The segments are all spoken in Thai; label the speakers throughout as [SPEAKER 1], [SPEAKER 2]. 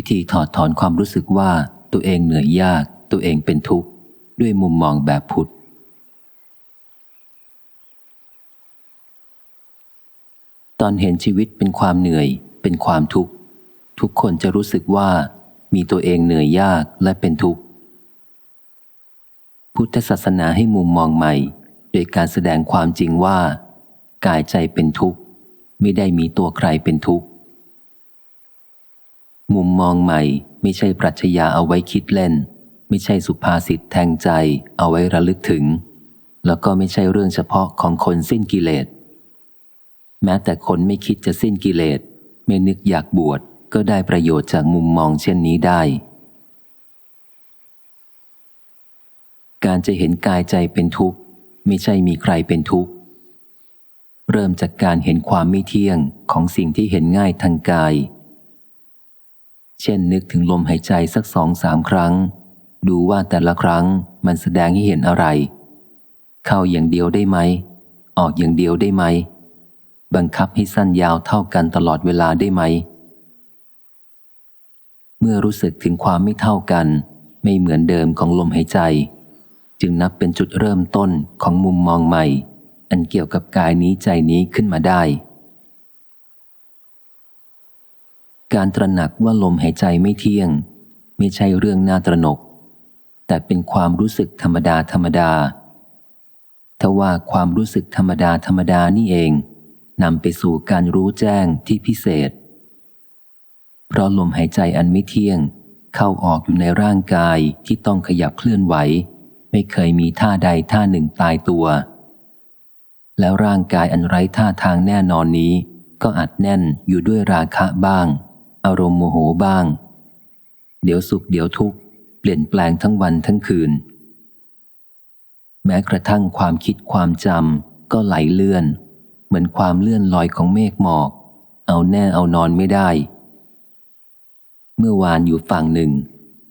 [SPEAKER 1] วิธีถอดถอนความรู้สึกว่าตัวเองเหนื่อยยาก ตัวเองเป็นทุกข์ด้วยมุมมองแบบพุทธตอนเห็นชีวิตเป็นความเหนื่อย เป็นความทุกข์ ทุกคนจะรู้สึกว่ามีตัวเองเหนื่อยยากและเป็นทุกข์ พุทธศาสนาให้มุมมองใหม่ โดยการแสดงความจริงว่า กายใจเป็นทุกข์ ไม่ได้มีตัวใครเป็นทุกข์ มุมมองใหม่ไม่ใช่ปรัชญาเอาไว้คิดเล่น ไม่ใช่สุภาษิตแทงใจเอาไว้ระลึกถึง แล้วก็ไม่ใช่เรื่องเฉพาะของคนสิ้นกิเลส แม้แต่คนไม่คิดจะสิ้นกิเลส ไม่นึกอยากบวชก็ได้ประโยชน์จากมุมมองเช่นนี้ได้ การจะเห็นกายใจเป็นทุกข์ ไม่ใช่มีใครเป็นทุกข์ เริ่มจากการเห็นความไม่เที่ยงของสิ่งที่เห็นง่ายทางกาย เช่นนึกถึงลมหายใจสักสองสามครั้ง ดูว่าแต่ละครั้งมันแสดงให้เห็นอะไร เข้าอย่างเดียวได้ไหม ออกอย่างเดียวได้ไหม บังคับให้สั้นยาวเท่ากันตลอดเวลาได้ไหม เมื่อรู้สึกถึงความไม่เท่ากัน ไม่เหมือนเดิมของลมหายใจ จึงนับเป็นจุดเริ่มต้นของมุมมองใหม่ อันเกี่ยวกับกายนี้ใจนี้ขึ้นมาได้ การตระหนักว่าลมหายใจไม่เที่ยง ไม่ใช่เรื่องน่าตระหนก แต่เป็นความรู้สึกธรรมดาธรรมดาทว่าความรู้สึกธรรมดาธรรมดานี่เองนำไปสู่การรู้แจ้งที่พิเศษ เพราะลมหายใจอันไม่เที่ยง เข้าออกอยู่ในร่างกายที่ต้องขยับเคลื่อนไหว ไม่เคยมีท่าใดท่าหนึ่งตายตัว แล้วร่างกายอันไร้ท่าทางแน่นอนนี้ ก็อัดแน่นอยู่ด้วยราคะบ้าง อารมณ์โมโหบ้าง เดี๋ยวสุขเดี๋ยวทุกข์ เปลี่ยนแปลงทั้งวันทั้งคืน แม้กระทั่งความคิดความจำก็ไหลเลื่อน เหมือนความเลื่อนลอยของเมฆหมอก เอาแน่เอานอนไม่ได้ เมื่อวานอยู่ฝั่งหนึ่ง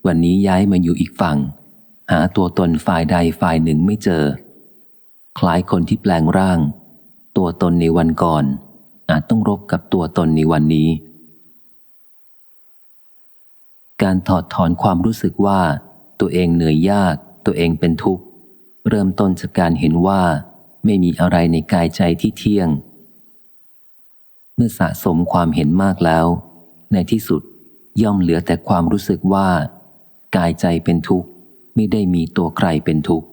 [SPEAKER 1] วันนี้ย้ายมาอยู่อีกฝั่ง หาตัวตนฝ่ายใดฝ่ายหนึ่งไม่เจอ คล้ายคนที่แปลงร่าง ตัวตนในวันก่อนอาจต้องรบกับตัวตนในวันนี้ การถอดถอนความรู้สึกว่า ตัวเองเหนื่อยยาก ตัวเองเป็นทุกข์ เริ่มต้นจากการเห็นว่า ไม่มีอะไรในกายใจที่เที่ยง เมื่อสะสมความเห็นมากแล้ว ในที่สุดย่อมเหลือแต่ความรู้สึกว่า กายใจเป็นทุกข์ ไม่ได้มีตัวใครเป็นทุกข์